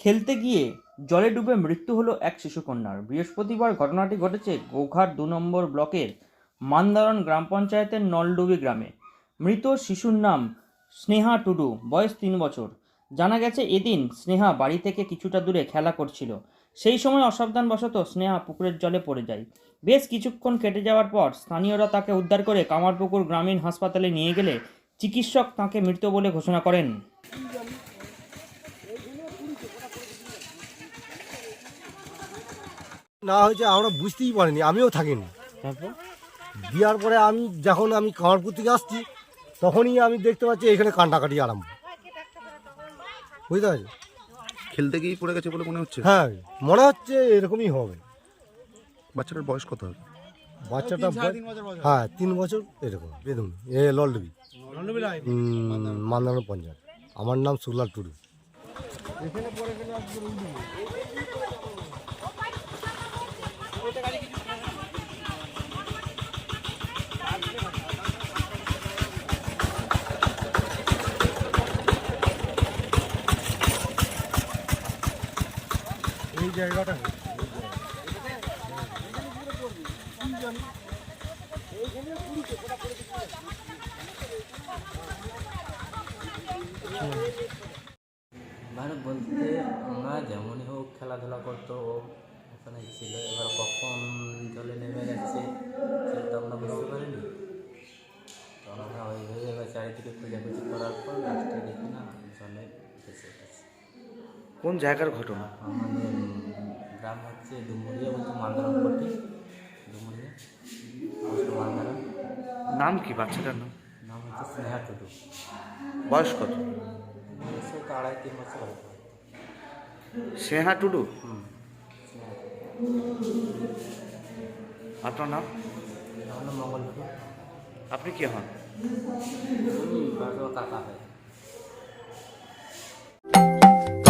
খেলতে গিয়ে জলে ডুবে মৃত্যু হলো এক শিশুকন্যার। বৃহস্পতিবার ঘটনাটি ঘটেছে গোঘাট দু নম্বর ব্লকের মান্দারণ গ্রাম পঞ্চায়েতের নলডুবি গ্রামে। মৃত শিশুর নাম স্নেহা টুডু, বয়স তিন বছর। জানা গেছে এদিন স্নেহা বাড়ি থেকে কিছুটা দূরে খেলা করছিল। সেই সময় অসাবধানবশত স্নেহা পুকুরের জলে পড়ে যায়। বেশ কিছুক্ষণ কেটে যাওয়ার পর স্থানীয়রা তাকে উদ্ধার করে কামারপুকুর গ্রামীণ হাসপাতালে নিয়ে গেলে চিকিৎসক তাকে মৃত বলে ঘোষণা করেন। না হয়েছে আমরা বুঝতেই পারিনি আমিও থাকিনি। তারপর? দেওয়ার পরে আমি যখন আমি কামারপুর থেকে আসছি তখনই আমি দেখতে পাচ্ছি এখানে কান্ডাকাটি আরম্ভ। বুঝতে পারছি খেলতে গিয়েই পড়ে গেছে বলে মনে হচ্ছে? হ্যাঁ মনে হচ্ছে এরকমই হবে। বাচ্চাটার বয়স কত হবে? বাচ্চাটা হ্যাঁ তিন বছর এরকম বেদুন এ ললডবি মান্দানো পঞ্চায়েত। আমার নাম সুলাল টুডু। এই জায়গাটা ভালো বলতে আমরা যেমনই হোক খেলাধুলা করতো ও ওখানে ছিল। এবার কখন জলে নেমে গেছে সেটা তো আমরা বুঝতে পারিনি। তখন আমরা ওইভাবে এবার চারিদিকে খোঁজাখুঁজি করার পর লাস্টে দেখি না জলে গেছে। কোন জায়গার ঘটনা? আমাদের গ্রাম হচ্ছে ডুমুরিয়া বলতে মান্দারাম পট্টি ডুমুরিয়া? পোস্ট মান্দারাম? নাম কি বাচ্চাটার নাম? নাম হচ্ছে স্নেহা টুডু। বয়স কত? বয়সে আড়াই তিন বছর হবে। স্নেহা টুডু? আপনার নাম? আমার নাম মঙ্গলপুর আপনি কি হন? কাকা হয়।